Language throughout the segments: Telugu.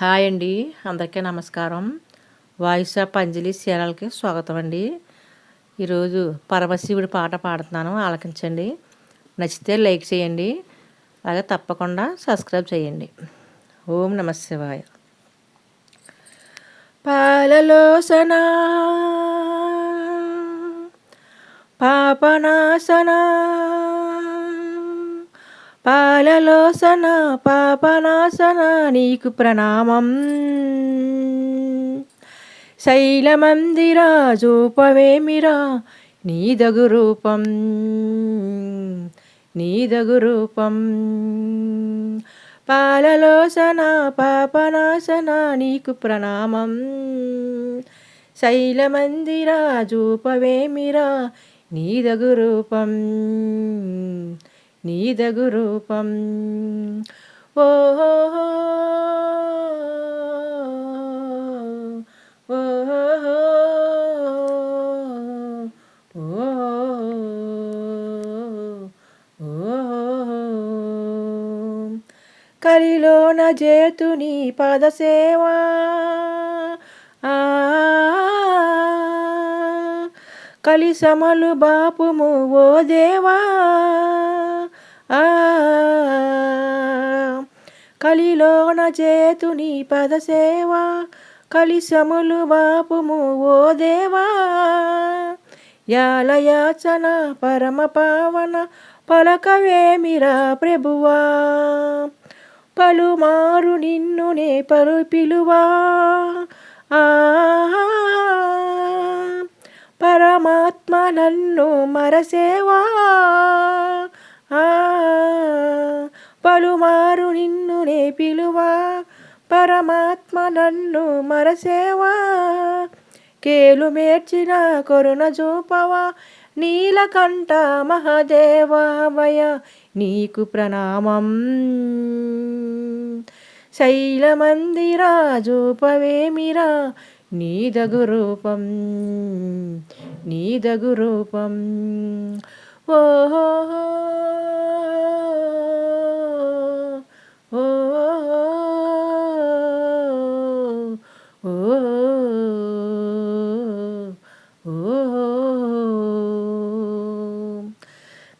హాయ్ అండి. అందరికీ నమస్కారం. వాయిస్ ఆఫ్ అంజలి సీరియల్కి స్వాగతం అండి. ఈరోజు పరమశివుడి పాట పాడుతున్నాను ఆలకించండి. నచ్చితే లైక్ చేయండి అలాగే తప్పకుండా సబ్స్క్రైబ్ చేయండి. ఓం నమ శివాయ. పాలలోసనా పాపనాసనా పాలలోసన పాపనాశన నీకు ప్రణామం. శైలమందిరా జూపవేమిరా నీదగు రూపం. నీదగు రూపం. పాలలోసన పాపనాశన నీకు ప్రణామం. శైలమందిరా జూపవేమిరా నీదగు రూపం. నీదగు రూపం. ఓ కలిలోన జేతుని పదసేవా కలిసమలు బాపుము ఓ దేవా. కలిలోన చేతుని పదసేవా కలిసములు బాపుము ఓ దేవా. యాలయాచన పరమ పావన పలకవేమిరా ప్రభువా. పలుమారు నిన్ను నే పలు పిలువా పరమాత్మ నన్ను మరసేవా. పలుమారు నిన్ను నే పిలువా పరమాత్మ నన్ను మరసేవా కేలు మేర్చిన కరుణ చూపవా నీలకంఠ మహదేవావయ నీకు ప్రణామం. శైలమందిరా జూపవేమిరా నీదగు రూపం నీదగు రూపం. ఓహో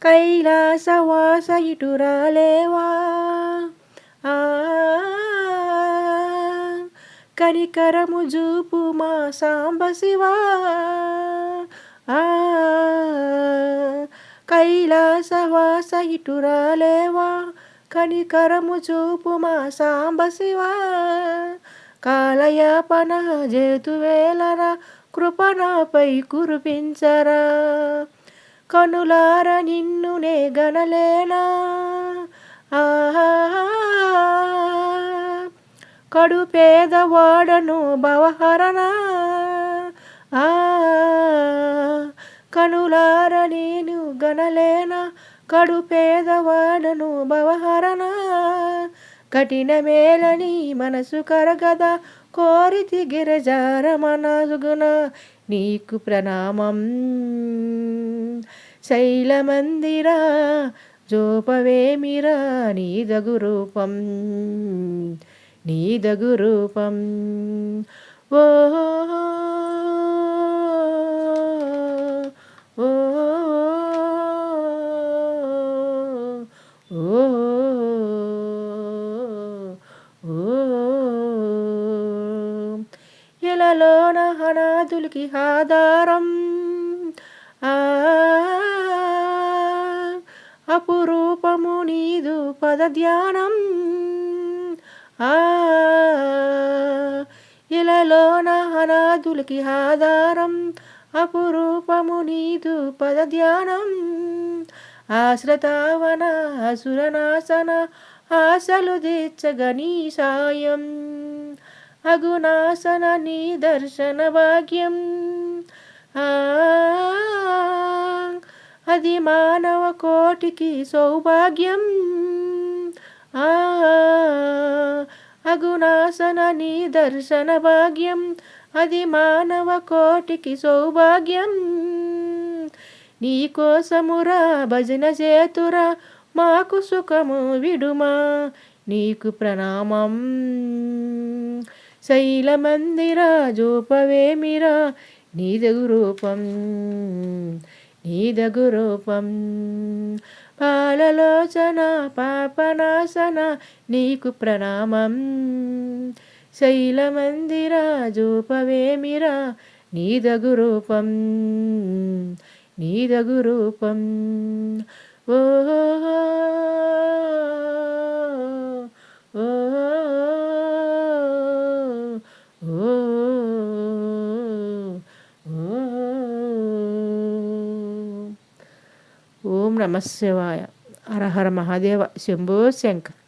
కైలాసవాస ఇటురాలేవా కనికరము జూపు మా సాంబ శివా కైలాసవాస ఇటురాలేవా కనికరము చూపు మా సాంబ కాలయాపన జేతువేలరా కృపణపై కురిపించరా. కనులార నిన్ను నే గనలేనా. కడు పేదవాడను భవహరణ కనులార నేను గనలేన కడు పేదవాడను భవహరణ కఠిన మేలని మనసు కరగద కోరితి గిరజారమనగున నీకు ప్రణామం శైలమందిరా జోపవేమిరా నీదగు రూపం? నీదగు రూపం? ఓహో హనాదులకి ఆధారం. అపురూపము నీదు పద ధ్యానం ఇలలోన అనాథులకి ఆధారం. అపురూపము నీదు పద ధ్యానం ఆశ్రతావన అసురనాశన ఆశలు దీర్చగనీ సాయం. అగుణాసన నీ దర్శన భాగ్యం. అది మానవ కోటికి సౌభాగ్యం. అగుణాసన నీ దర్శన భాగ్యం. అది మానవ కోటికి సౌభాగ్యం. నీకోసమురా భజన చేతురా మాకు సుఖము విడుమా నీకు ప్రణామం. శైలమందిరా జోపవేమిరా నీదగు రూపం నీదగు రూపం పాలలోచన పాపనాశన నీకు ప్రణామం. శైలమందిరా జోపవేమిరా నీదగు రూపం నీదగు రూపం ఓహో ఓం అరహర మహాదేవ శంభో శంకర్